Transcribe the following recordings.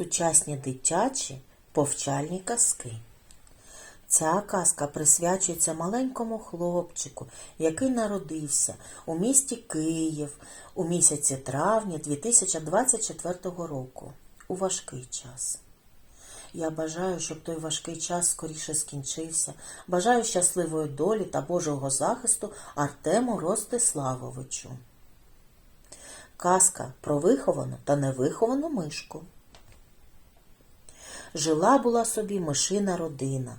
Сучасні дитячі повчальні казки. Ця казка присвячується маленькому хлопчику, який народився у місті Київ у місяці травня 2024 року у важкий час. Я бажаю, щоб той важкий час скоріше скінчився. Бажаю щасливої долі та Божого захисту Артему Ростиславовичу. Казка про виховану та невиховану мишку. Жила була собі мишина родина.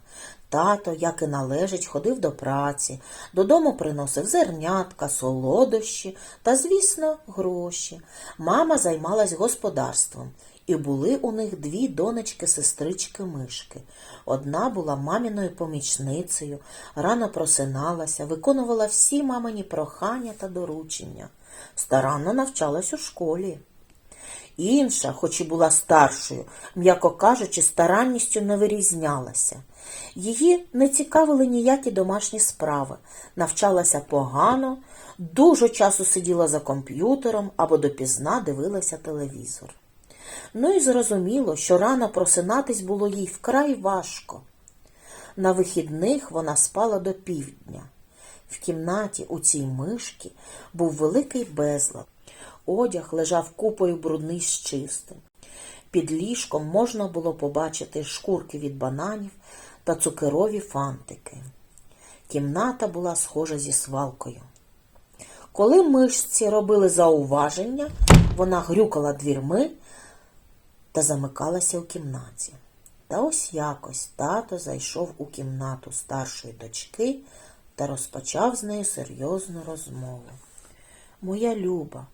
Тато, як і належить, ходив до праці, додому приносив зернятка, солодощі та, звісно, гроші. Мама займалась господарством, і були у них дві донечки-сестрички мишки. Одна була маміною помічницею, рано просиналася, виконувала всі мамині прохання та доручення. Старанно навчалась у школі. Інша, хоч і була старшою, м'яко кажучи, старанністю не вирізнялася. Її не цікавили ніякі домашні справи, навчалася погано, дуже часу сиділа за комп'ютером або допізна дивилася телевізор. Ну і зрозуміло, що рано просинатись було їй вкрай важко. На вихідних вона спала до півдня. В кімнаті у цій мишки був великий безлад. Одяг лежав купою брудний з чистим. Під ліжком можна було побачити шкурки від бананів та цукерові фантики. Кімната була схожа зі свалкою. Коли мишці робили зауваження, вона грюкала двірми та замикалася у кімнаті. Та ось якось тато зайшов у кімнату старшої дочки та розпочав з нею серйозну розмову. Моя люба,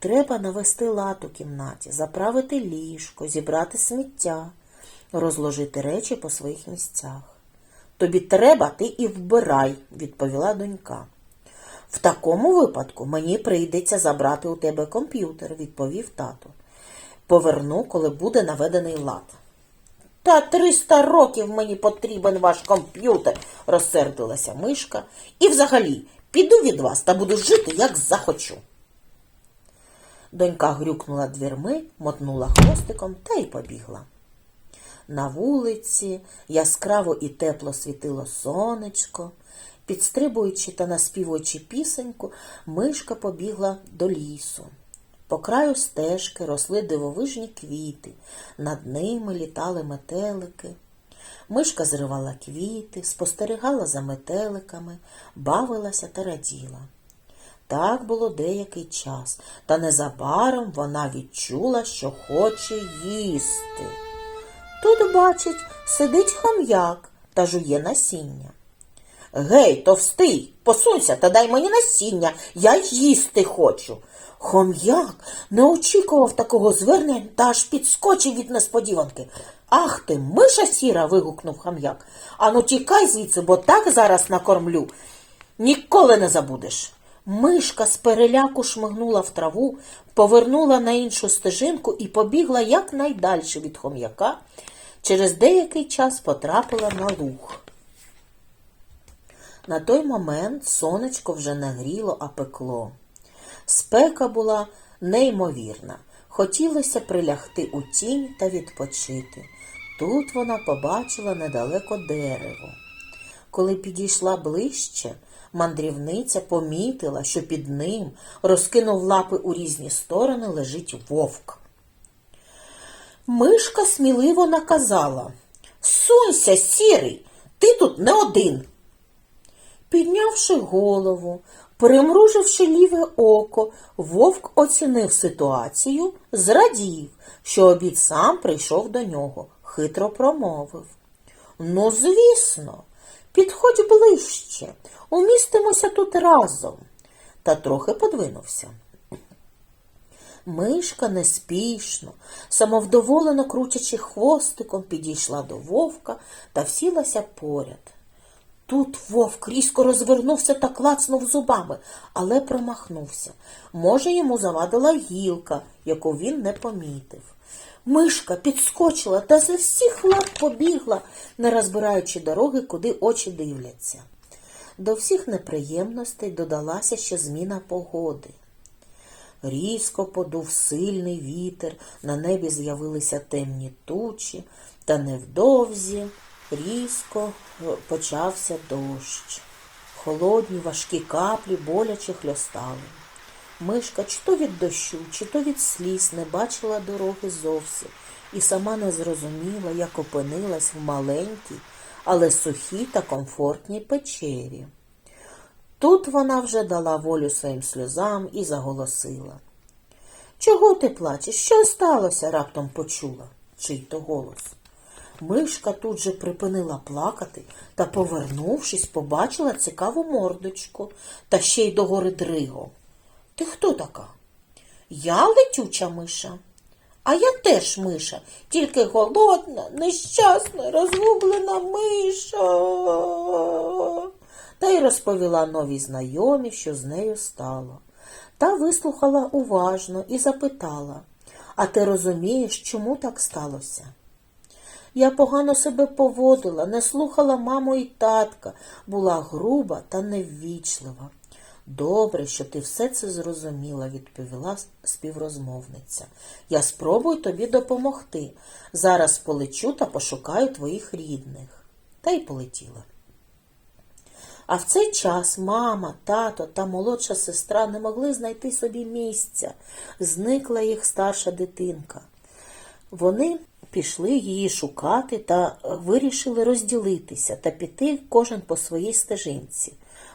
треба навести лад у кімнаті, заправити ліжко, зібрати сміття, розложити речі по своїх місцях. Тобі треба, ти і вбирай, відповіла донька. В такому випадку мені прийдеться забрати у тебе комп'ютер, відповів тато. Поверну, коли буде наведений лад. Та триста років мені потрібен ваш комп'ютер, розсердилася мишка. І взагалі піду від вас та буду жити, як захочу. Донька грюкнула дверми, мотнула хвостиком та й побігла. На вулиці яскраво і тепло світило сонечко. Підстрибуючи та наспівуючи пісеньку, мишка побігла до лісу. По краю стежки росли дивовижні квіти, над ними літали метелики. Мишка зривала квіти, спостерігала за метеликами, бавилася та раділа. Так було деякий час, та незабаром вона відчула, що хоче їсти. Тут, бачить, сидить хом'як та жує насіння. Гей, товстий, посунься та дай мені насіння, я їсти хочу. Хом'як не очікував такого звернення та аж підскочив від несподіванки. Ах ти, миша сіра. вигукнув хам'як. Ану тікай звідси, бо так зараз накормлю. Ніколи не забудеш. Мишка з переляку шмигнула в траву, повернула на іншу стежинку і побігла якнайдальше від хом'яка. Через деякий час потрапила на луг. На той момент сонечко вже не гріло, а пекло. Спека була неймовірна. Хотілося прилягти у тінь та відпочити. Тут вона побачила недалеко дерево. Коли підійшла ближче, мандрівниця помітила, що під ним розкинув лапи у різні сторони лежить вовк. Мишка сміливо наказала Сунься, сірий, ти тут не один. Піднявши голову, примруживши ліве око, вовк оцінив ситуацію, зрадів, що обід сам прийшов до нього, хитро промовив. Ну, звісно, підходь ближче, умістимося тут разом. Та трохи подвинувся. Мишка неспішно, самовдоволено крутячи хвостиком, підійшла до вовка та всілася поряд. Тут вовк різко розвернувся та клацнув зубами, але промахнувся. Може, йому завадила гілка, яку він не помітив. Мишка підскочила та за всіх лап побігла, не розбираючи дороги, куди очі дивляться. До всіх неприємностей додалася ще зміна погоди. Різко подув сильний вітер, на небі з'явилися темні тучі, та невдовзі різко е, почався дощ. Холодні важкі каплі боляче хльостали. Мишка чи то від дощу, чи то від сліз не бачила дороги зовсім і сама не зрозуміла, як опинилась в маленькій, але сухій та комфортній печері. Тут вона вже дала волю своїм сльозам і заголосила. Чого ти плачеш? Що сталося? раптом почула чий-то голос. Мишка тут же припинила плакати та, повернувшись, побачила цікаву мордочку та ще й догори дригом. Ти хто така? Я летюча миша. А я теж миша, тільки голодна, нещасна, розгублена миша. Та й розповіла новій знайомі, що з нею стало. Та вислухала уважно і запитала, а ти розумієш, чому так сталося? Я погано себе поводила, не слухала маму і татка, була груба та неввічлива. Добре, що ти все це зрозуміла, відповіла співрозмовниця. Я спробую тобі допомогти. Зараз полечу та пошукаю твоїх рідних. Та й полетіла. А в цей час мама, тато та молодша сестра не могли знайти собі місця. Зникла їх старша дитинка. Вони пішли її шукати та вирішили розділитися та піти кожен по своїй стежинці.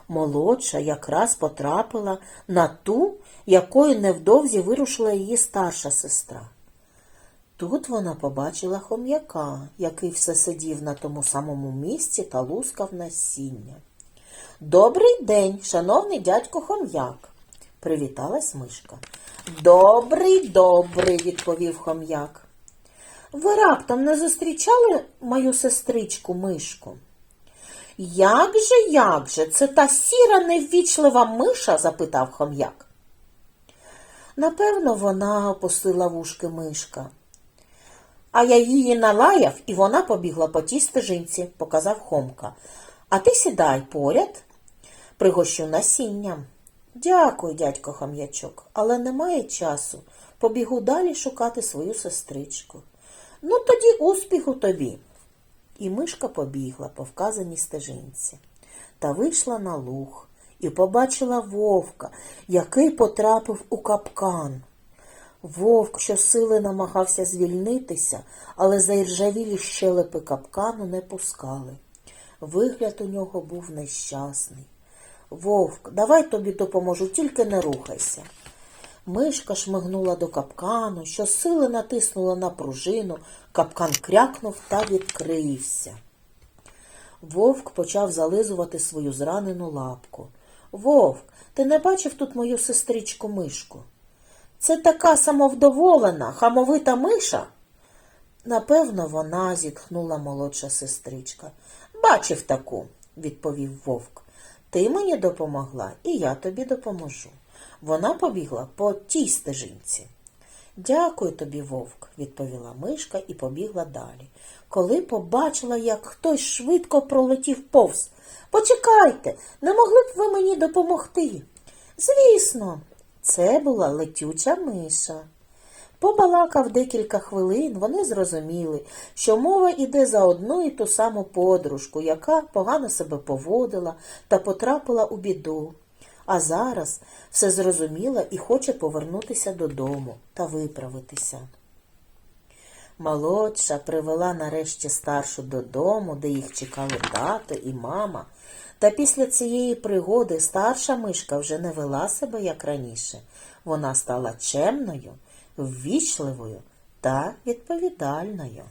Молодша якраз потрапила на ту, якою невдовзі вирушила її старша сестра. Тут вона побачила хом'яка, який все сидів на тому самому місці та лускав насіння. Добрий день, шановний дядько хом'як, привіталась мишка. Добрий, добрий, відповів хом'як. Ви раптом не зустрічали мою сестричку мишку? Як же, як же, це та сіра неввічлива миша? запитав хом'як. Напевно, вона опустила вушки мишка. А я її налаяв, і вона побігла по тій стежинці, показав Хомка. А ти сідай поряд, пригощу насінням. Дякую, дядько хом'ячок, але немає часу. Побігу далі шукати свою сестричку. Ну, тоді успіху тобі. І мишка побігла по вказаній стежинці та вийшла на луг і побачила вовка, який потрапив у капкан. Вовк щосили намагався звільнитися, але заіржавілі щелепи капкану не пускали. Вигляд у нього був нещасний. Вовк, давай тобі допоможу, тільки не рухайся. Мишка шмигнула до капкану, щосили натиснула на пружину, капкан крякнув та відкрився. Вовк почав зализувати свою зранену лапку. Вовк, ти не бачив тут мою сестричку мишку? Це така самовдоволена, хамовита миша? Напевно, вона зітхнула молодша сестричка. Бачив таку, відповів вовк. Ти мені допомогла, і я тобі допоможу. Вона побігла по тій стежинці. Дякую тобі, вовк, відповіла мишка і побігла далі. Коли побачила, як хтось швидко пролетів повз. Почекайте, не могли б ви мені допомогти? Звісно, це була летюча миша. Побалакав декілька хвилин, вони зрозуміли, що мова йде за одну і ту саму подружку, яка погано себе поводила та потрапила у біду. А зараз все зрозуміла і хоче повернутися додому та виправитися. Молодша привела нарешті старшу додому, де їх чекали тато і мама. Та після цієї пригоди старша мишка вже не вела себе як раніше. Вона стала чемною, ввічливою та відповідальною.